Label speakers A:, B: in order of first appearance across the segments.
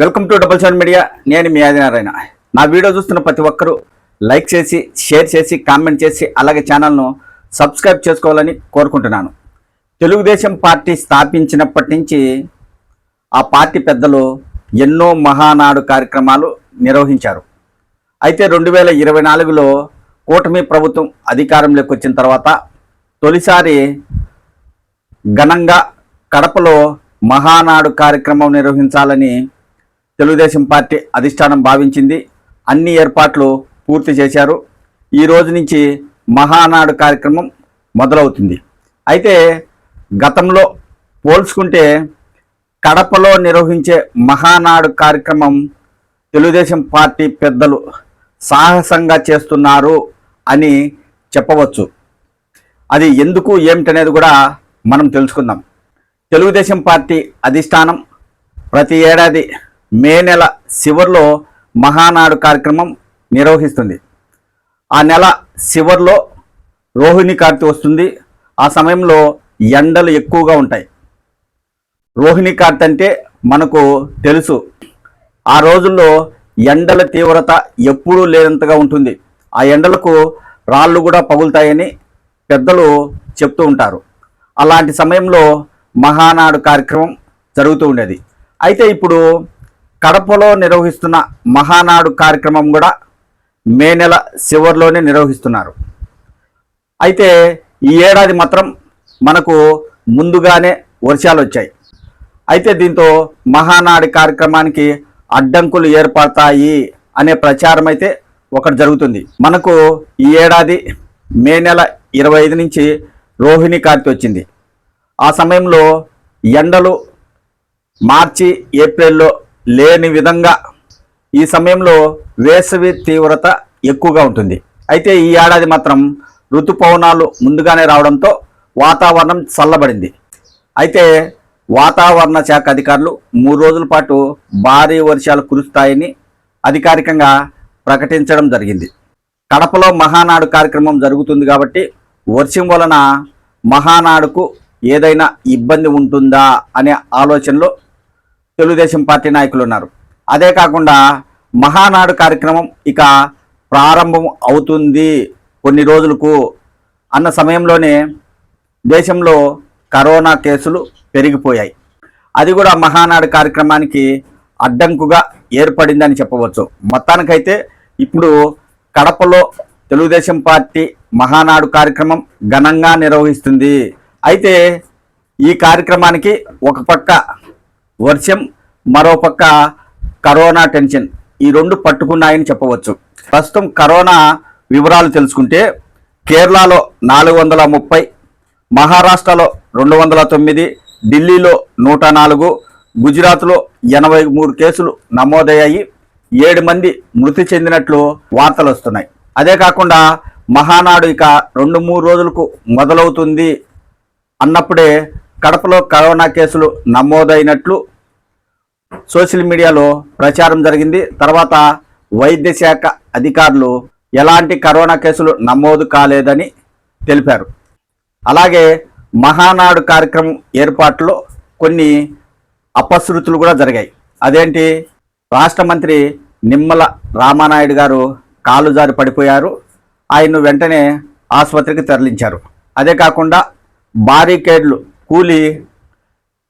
A: Welcome to double seven media. నేను మీ ఆదినారాయణ. నా వీడియో చూస్తున్న ప్రతి ఒక్కరూ లైక్ చేసి షేర్ చేసి కామెంట్ చేసి అలాగే ఛానల్ను సబ్స్క్రైబ్ చేసుకోవాలని కోరుకుంటున్నాను. తెలుగుదేశం పార్టీ స్థాపించినప్పటి నుంచి ఆ పార్టీ పెద్దలు ఎన్నో మహానాడు కార్యక్రమాలు నిర్వహించారు. అయితే రెండు వేల ఇరవై నాలుగులో కూటమి ప్రభుత్వం అధికారంలోకి వచ్చిన తర్వాత తొలిసారి ఘనంగా కడపలో మహానాడు కార్యక్రమం నిర్వహించాలని తెలుగుదేశం పార్టీ అధిష్టానం భావించింది. అన్ని ఏర్పాట్లు పూర్తి చేశారు. ఈ రోజు నుంచి మహానాడు కార్యక్రమం మొదలవుతుంది. అయితే గతంలో పోల్చుకుంటే కడపలో నిర్వహించే మహానాడు కార్యక్రమం తెలుగుదేశం పార్టీ పెద్దలు సాహసంగా చేస్తున్నారు అని చెప్పవచ్చు. అది ఎందుకు ఏమిటనేది కూడా మనం తెలుసుకుందాం. తెలుగుదేశం పార్టీ అధిష్టానం ప్రతి ఏడాది మే నెల చివరిలో మహానాడు కార్యక్రమం నిర్వహిస్తుంది. ఆ నెల చివరిలో రోహిణి కార్తి వస్తుంది. ఆ సమయంలో ఎండలు ఎక్కువగా ఉంటాయి. రోహిణి కార్తి అంటే మనకు తెలుసు. ఆ రోజుల్లో ఎండల తీవ్రత ఎప్పుడూ లేనంతగా ఉంటుంది. ఆ ఎండలకు రాళ్ళు కూడా పగులుతాయని పెద్దలు చెప్తూ ఉంటారు. అలాంటి సమయంలో మహానాడు కార్యక్రమం జరుగుతూ ఉండేది. అయితే ఇప్పుడు కడపలో నిర్వహిస్తున్న మహానాడు కార్యక్రమం కూడా మే నెల చివరిలోనే నిర్వహిస్తున్నారు. అయితే ఈ ఏడాది మాత్రం మనకు ముందుగానే వర్షాలు వచ్చాయి. అయితే దీంతో మహానాడు కార్యక్రమానికి అడ్డంకులు ఏర్పడతాయి అనే ప్రచారం అయితే ఒకటి జరుగుతుంది. మనకు ఈ ఏడాది మే నెల ఇరవై ఐదు నుంచి రోహిణి కార్తీ వచ్చింది. ఆ సమయంలో ఎండలు మార్చి ఏప్రిల్లో లేని విధంగా ఈ సమయంలో వేసవి తీవ్రత ఎక్కువగా ఉంటుంది. అయితే ఈ ఏడాది మాత్రం ఋతుపవనాలు ముందుగానే రావడంతో వాతావరణం చల్లబడింది. అయితే వాతావరణ శాఖ అధికారులు మూడు రోజుల పాటు భారీ వర్షాలు కురుస్తాయని అధికారికంగా ప్రకటించడం జరిగింది. కడపలో మహానాడు కార్యక్రమం జరుగుతుంది కాబట్టి వర్షం వలన మహానాడుకు ఏదైనా ఇబ్బంది ఉంటుందా అనే ఆలోచనలో తెలుగుదేశం పార్టీ నాయకులు ఉన్నారు. అదే కాకుండా మహానాడు కార్యక్రమం ఇక ప్రారంభం అవుతుంది. కొన్ని రోజులకు అన్న సమయంలోనే దేశంలో కరోనా కేసులు పెరిగిపోయాయి. అది కూడా మహానాడు కార్యక్రమానికి అడ్డంకుగా ఏర్పడిందని చెప్పవచ్చు. మొత్తానికైతే ఇప్పుడు కడపలో తెలుగుదేశం పార్టీ మహానాడు కార్యక్రమం ఘనంగా నిర్వహిస్తుంది. అయితే ఈ కార్యక్రమానికి ఒక పక్క వర్షం మరోపక్క కరోనా టెన్షన్. ఈ రెండు పట్టుకున్నాయని చెప్పవచ్చు. ప్రస్తుతం కరోనా వివరాలు తెలుసుకుంటే కేరళలో నాలుగు వందల ముప్పై మహారాష్ట్రలో రెండు వందల తొమ్మిది ఢిల్లీలో నూట నాలుగు గుజరాత్లో ఎనభై మూడు కేసులు నమోదయ్యాయి. ఏడు మంది మృతి చెందినట్లు వార్తలు వస్తున్నాయి. అదే కాకుండా మహానాడు ఇక రెండు మూడు రోజులకు మొదలవుతుంది అన్నప్పుడే కడపలో కరోనా కేసులు నమోదైనట్లు సోషల్ మీడియాలో ప్రచారం జరిగింది. తర్వాత వైద్య శాఖ అధికారులు ఎలాంటి కరోనా కేసులు నమోదు కాలేదని తెలిపారు. అలాగే మహానాడు కార్యక్రమం ఏర్పాట్లో కొన్ని అపశృతులు కూడా జరిగాయి. అదేంటి? రాష్ట్ర మంత్రి నిమ్మల రామానాయుడు గారు కాలు జారి పడిపోయారు. ఆయన్ను వెంటనే ఆసుపత్రికి తరలించారు. అదే కాకుండా బారికేడ్లు కూలి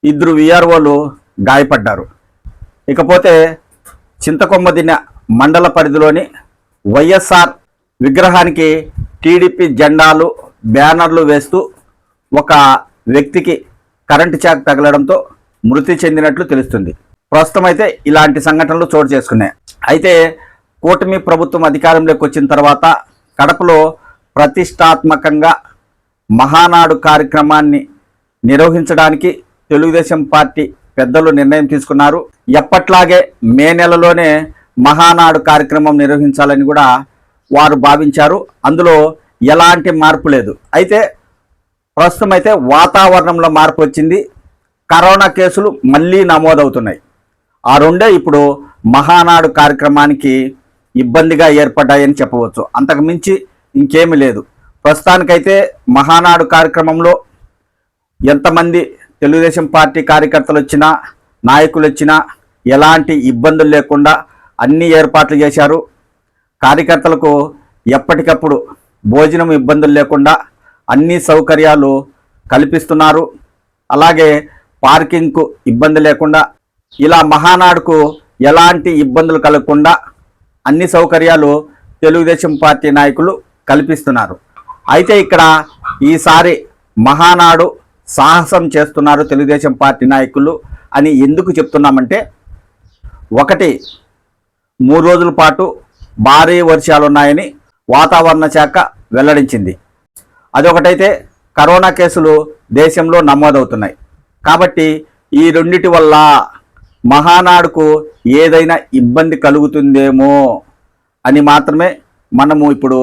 A: ఇద్దరు విఆర్ఓలు గాయపడ్డారు. ఇకపోతే చింతకొమ్మదిన మండల పరిధిలోని వైఎస్ఆర్ విగ్రహానికి టీడీపీ జెండాలు బ్యానర్లు వేస్తూ ఒక వ్యక్తికి కరెంటు చాక్ తగలడంతో మృతి చెందినట్లు తెలుస్తుంది. ప్రస్తుతం అయితే ఇలాంటి సంఘటనలు చోటు చేసుకున్నాయి. అయితే కూటమి ప్రభుత్వం అధికారంలోకి వచ్చిన తర్వాత కడపలో ప్రతిష్టాత్మకంగా మహానాడు కార్యక్రమాన్ని నిర్వహించడానికి తెలుగుదేశం పార్టీ పెద్దలు నిర్ణయం తీసుకున్నారు. ఎప్పట్లాగే మే నెలలోనే మహానాడు కార్యక్రమం నిర్వహించాలని కూడా వారు భావించారు. అందులో ఎలాంటి మార్పు లేదు. అయితే ప్రస్తుతం అయితే వాతావరణంలో మార్పు వచ్చింది. కరోనా కేసులు మళ్ళీ నమోదవుతున్నాయి. ఆ రెండే ఇప్పుడు మహానాడు కార్యక్రమానికి ఇబ్బందిగా ఏర్పడ్డాయని చెప్పవచ్చు. అంతకుమించి ఇంకేమీ లేదు. ప్రస్తుతానికైతే మహానాడు కార్యక్రమంలో ఎంతమంది తెలుగుదేశం పార్టీ కార్యకర్తలు వచ్చినా నాయకులు వచ్చినా ఎలాంటి ఇబ్బందులు లేకుండా అన్ని ఏర్పాట్లు చేశారు. కార్యకర్తలకు ఎప్పటికప్పుడు భోజనం ఇబ్బందులు లేకుండా అన్ని సౌకర్యాలు కల్పిస్తున్నారు. అలాగే పార్కింగ్కు ఇబ్బంది లేకుండా ఇలా మహానాడుకు ఎలాంటి ఇబ్బందులు కలగకుండా అన్ని సౌకర్యాలు తెలుగుదేశం పార్టీ నాయకులు కల్పిస్తున్నారు. అయితే ఇక్కడ ఈసారి మహానాడు సాహసం చేస్తున్నారు తెలుగుదేశం పార్టీ నాయకులు అని ఎందుకు చెప్తున్నామంటే ఒకటి మూడు రోజుల పాటు భారీ వర్షాలు ఉన్నాయని వాతావరణ శాఖ వెల్లడించింది. అదొకటైతే కరోనా కేసులు దేశంలో నమోదవుతున్నాయి. కాబట్టి ఈ రెండిటి వల్ల మహానాడుకు ఏదైనా ఇబ్బంది కలుగుతుందేమో అని మాత్రమే మనము ఇప్పుడు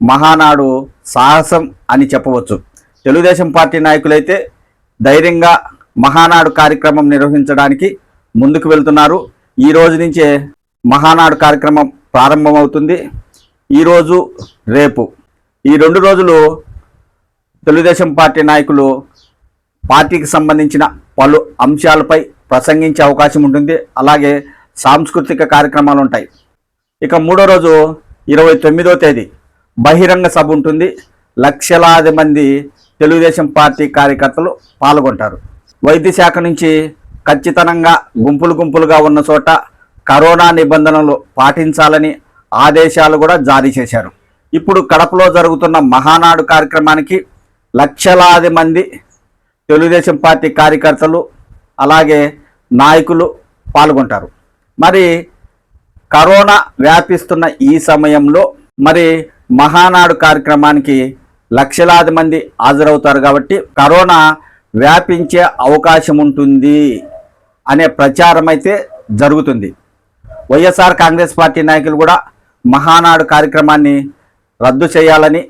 A: మహానాడు సాహసం అని చెప్పవచ్చు. తెలుగుదేశం పార్టీ నాయకులైతే ధైర్యంగా మహానాడు కార్యక్రమం నిర్వహించడానికి ముందుకు వెళ్తున్నారు. ఈ రోజు నుంచే మహానాడు కార్యక్రమం ప్రారంభమవుతుంది. ఈరోజు రేపు. ఈ రెండు రోజులు తెలుగుదేశం పార్టీ నాయకులు పార్టీకి సంబంధించిన పలు అంశాలపై ప్రసంగించే అవకాశం ఉంటుంది. అలాగే సాంస్కృతిక కార్యక్రమాలు ఉంటాయి. ఇక మూడో రోజు ఇరవై తొమ్మిదో తేదీ బహిరంగ సభ ఉంటుంది. లక్షలాది మంది తెలుగుదేశం పార్టీ కార్యకర్తలు పాల్గొంటారు. వైద్య శాఖ నుంచి ఖచ్చితంగా గుంపులు గుంపులుగా ఉన్న చోట కరోనా నిబంధనలు పాటించాలని ఆదేశాలు కూడా జారీ చేశారు. ఇప్పుడు కడపలో జరుగుతున్న మహానాడు కార్యక్రమానికి లక్షలాది మంది తెలుగుదేశం పార్టీ కార్యకర్తలు అలాగే నాయకులు పాల్గొంటారు. మరి కరోనా వ్యాపిస్తున్న ఈ సమయంలో మరి మహానాడు కార్యక్రమానికి లక్షలాది మంది హాజరవుతారు కాబట్టి కరోనా వ్యాపించే అవకాశం ఉంటుంది అనే ప్రచారం అయితే జరుగుతుంది. వైఎస్ఆర్ కాంగ్రెస్ పార్టీ నాయకులు కూడా మహానాడు కార్యక్రమాన్ని రద్దు చేయాలని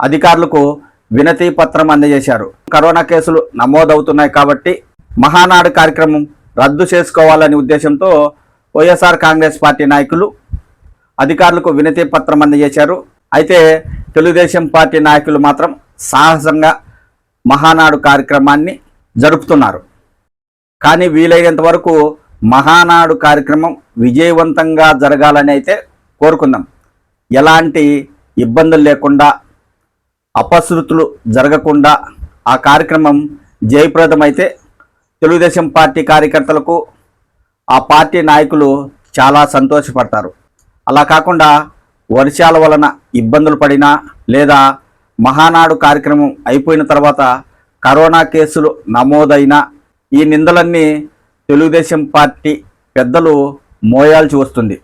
A: అధికారులకు వినతి పత్రం అందజేశారు. కరోనా కేసులు నమోదవుతున్నాయి కాబట్టి మహానాడు కార్యక్రమం రద్దు చేసుకోవాలనే ఉద్దేశంతో వైఎస్ఆర్ కాంగ్రెస్ పార్టీ నాయకులు అధికారులకు వినతి పత్రం అందజేశారు. అయితే తెలుగుదేశం పార్టీ నాయకులు మాత్రం సాహసంగా మహానాడు కార్యక్రమాన్ని జరుపుతున్నారు. కానీ వీలైనంత వరకు మహానాడు కార్యక్రమం విజయవంతంగా జరగాలని అయితే కోరుకుందాం. ఎలాంటి ఇబ్బందులు లేకుండా అపశృతులు జరగకుండా ఆ కార్యక్రమం జయప్రదమైతే తెలుగుదేశం పార్టీ కార్యకర్తలకు ఆ పార్టీ నాయకులు చాలా సంతోషపడతారు. అలా కాకుండా వర్షాల వలన ఇబ్బందులు పడినా లేదా మహానాడు కార్యక్రమం అయిపోయిన తర్వాత కరోనా కేసులు నమోదైన ఈ నిందలన్నీ తెలుగుదేశం పార్టీ పెద్దలు మోయాల్సి వస్తుంది.